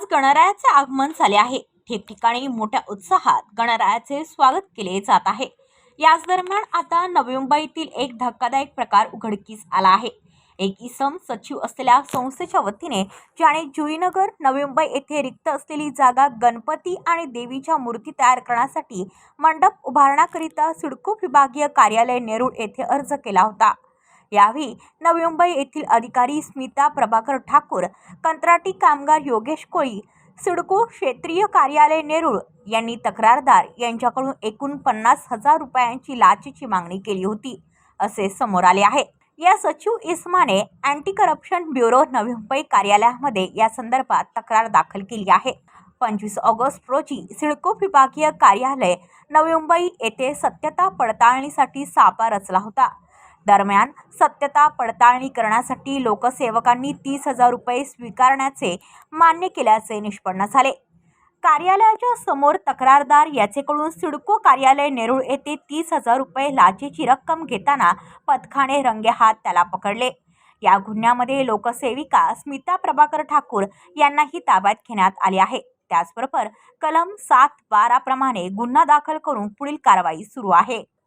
आज गणरायाचे आगमन झाले आहे. ठिकठिकाणी मोठ्या उत्साहात गणरायाचे स्वागत केले जात आहे. याच दरम्यान आता नवी मुंबईतील एक धक्कादायक प्रकार उघडकीस आला आहे. एक इसम सचिव असलेल्या संस्थेच्या वतीने ज्याने जुईनगर नवी मुंबई येथे रिक्त असलेली जागा गणपती आणि देवीच्या मूर्ती तयार करण्यासाठी मंडप उभारण्याकरिता सिडको विभागीय कार्यालय नेरूळ येथे अर्ज केला होता. यावेळी नवी मुंबई येथील अधिकारी स्मिता प्रभाकर ठाकूर कंत्राटी कामगार योगेश कोळी सिडको क्षेत्रीय कार्यालय नेरूळ यांनी तक्रारदार यांच्याकडून एकूण पन्नास हजार रुपयांची लाचेची मागणी केली होती असे समोर आले आहे. या सचिव इस्माने anti corruption bureau Navi Mumbai कार्यालयामध्ये या संदर्भात तक्रार दाखल केली आहे. पंचवीस ऑगस्ट रोजी सिडको विभागीय कार्यालय नवी मुंबई येथे सत्यता पडताळणीसाठी सापा रचला होता. दरम्यान सत्यता पडताळणी करण्यासाठी लोकसेवकांनी तीस हजार रुपये स्वीकारण्याचे मान्य केल्याचे निष्पन्न झाले. कार्यालयाच्या समोर तक्रारदार याचेकडून सिडको कार्यालय नेरूळ येथे तीस हजार रुपये लाचेची रक्कम घेताना पथकाने रंगेहात त्याला पकडले. या गुन्ह्यामध्ये लोकसेविका स्मिता प्रभाकर ठाकूर यांनाही ताब्यात घेण्यात आले आहे. त्याचबरोबर कलम सात बारा प्रमाणे गुन्हा दाखल करून पुढील कारवाई सुरू आहे.